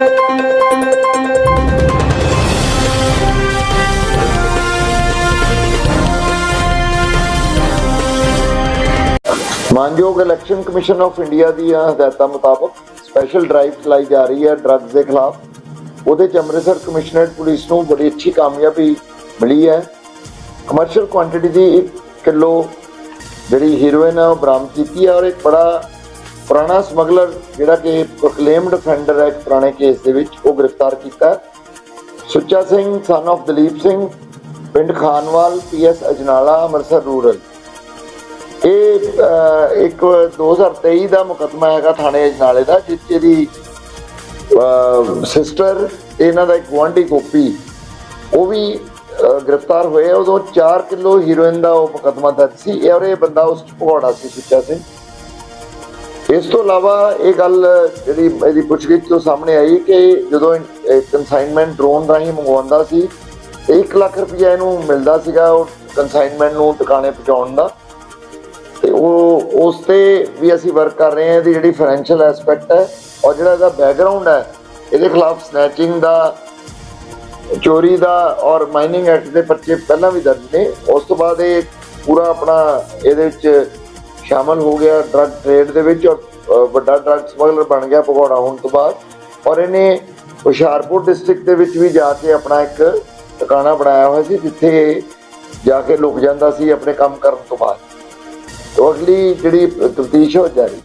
ਮਾਨਯੋਗ election commission of India ਦੀਆਂ ਹਦਾਇਤਾਂ ਮੁਤਾਬਕ ਸਪੈਸ਼ਲ ਡਰਾਈਵ ਚਲਾਈ ਜਾ ਰਹੀ ਹੈ ਡਰੱਗਸ ਦੇ ਖਿਲਾਫ। ਉਹਦੇ ਚ ਅੰਮ੍ਰਿਤਸਰ ਕਮਿਸ਼ਨਰੇਟ ਪੁਲਿਸ ਨੂੰ ਬੜੀ ਅੱਛੀ ਕਾਮਯਾਬੀ ਮਿਲੀ ਹੈ। ਕਮਰਸ਼ੀਅਲ ਕੁਆਂਟੀਟੀ ਦੀ 1 ਕਿਲੋ ਜਿਹੜੀ ਹੀਰੋਇਨ ਹੈ ਉਹ ਬਰਾਮਦ ਕੀਤੀ ਹੈ ਔਰ ਇੱਕ ਬੜਾ ਪੁਰਾਣਾ ਸਮਗਲਰ ਜਿਹੜਾ ਕਿ ਪ੍ਰੋਕਲੇਮਡ ਅਫੈਂਡਰ ਹੈ ਇੱਕ ਪੁਰਾਣੇ ਕੇਸ ਦੇ ਵਿੱਚ ਉਹ ਗ੍ਰਿਫਤਾਰ ਕੀਤਾ ਸੁੱਚਾ ਸਿੰਘ ਸਨ of ਦਲੀਪ ਸਿੰਘ ਪਿੰਡ ਖਾਨਵਾਲ ਪੀਐਸ ਅਜਨਾਲਾ ਅੰਮ੍ਰਿਤਸਰ ਰੂਰਲ ਇਹ ਅਹ, ਇੱਕ 2023 ਦਾ ਮੁਕੱਦਮਾ ਹੈਗਾ ਥਾਣੇ ਅਜਨਾਲੇ ਦਾ ਜਿਸ ਦੀ ਇਹਦੀ ਸਿਸਟਰ ਇਹਨਾਂ ਦਾ ਇੱਕ ਗੁਆਂਢੀ ਗੋਪੀ ਉਹ ਵੀ ਗ੍ਰਿਫਤਾਰ ਹੋਏ ਉਦੋਂ 4 ਕਿਲੋ ਹੀਰੋਇਨ ਦਾ ਉਹ ਮੁਕੱਦਮਾ ਦਰਜ ਸੀ। ਔਰ ਇਹ ਬੰਦਾ ਉਸ 'ਚ ਭਗੌੜਾ ਸੀ ਸੁੱਚਾ ਸਿੰਘ। ਇਸ ਤੋਂ ਇਲਾਵਾ ਇਹ ਗੱਲ ਜਿਹੜੀ ਇਹਦੀ ਪੁੱਛਗਿੱਛ ਤੋਂ ਸਾਹਮਣੇ ਆਈ ਕਿ ਜਦੋਂ ਕਨਸਾਈਨਮੈਂਟ ਡਰੋਨ ਰਾਹੀਂ ਮੰਗਵਾਉਂਦਾ ਸੀ ਤੇ 1 ਲੱਖ ਰੁਪਇਆ ਇਹਨੂੰ ਮਿਲਦਾ ਸੀਗਾ ਉਹ ਕਨਸਾਈਨਮੈਂਟ ਨੂੰ ਟਿਕਾਣੇ ਪਹੁੰਚਾਉਣ ਦਾ। ਤੇ ਉਹ, ਉਸ ਤੇ ਵੀ ਅਸੀਂ ਵਰਕ ਕਰ ਰਹੇ ਹਾਂ, ਇਹਦੀ ਜਿਹੜੀ ਫਾਈਨੈਂਸ਼ੀਅਲ ਐਸਪੈਕਟ ਹੈ, ਔਰ ਜਿਹੜਾ ਇਹਦਾ ਬੈਕਗ੍ਰਾਉਂਡ ਹੈ, ਇਹਦੇ ਖਿਲਾਫ ਸਨੈਚਿੰਗ ਦਾ, ਚੋਰੀ ਦਾ ਔਰ ਮਾਈਨਿੰਗ ਐਕਟ ਦੇ ਪਰਚੇ ਪਹਿਲਾਂ ਵੀ ਦਰਜ ਨੇ। ਉਸ ਤੋਂ ਬਾਅਦ ਇਹ ਪੂਰਾ ਆਪਣਾ ਇਹਦੇ ਵਿੱਚ ਸ਼ਾਮਲ ਹੋ ਗਿਆ ਡਰੱਗ ਟ੍ਰੇਡ ਦੇ ਵਿੱਚ ਔਰ ਵੱਡਾ ਡਰੱਗ ਸਮਗਲਰ ਬਣ ਗਿਆ ਭਗੌੜਾ ਹੋਣ ਤੋਂ ਬਾਅਦ। ਔਰ ਇਹਨੇ ਹੁਸ਼ਿਆਰਪੁਰ ਡਿਸਟ੍ਰਿਕਟ ਦੇ ਵਿੱਚ ਵੀ ਜਾ ਕੇ ਆਪਣਾ ਇੱਕ ਟਿਕਾਣਾ ਬਣਾਇਆ ਹੋਇਆ ਸੀ, ਜਿੱਥੇ ਜਾ ਕੇ ਲੁਕ ਜਾਂਦਾ ਸੀ ਆਪਣੇ ਕੰਮ ਕਰਨ ਤੋਂ ਬਾਅਦ। ਅਗਲੀ ਜਿਹੜੀ ਤਫਤੀਸ਼ ਹੋ ਜਾਰੀ।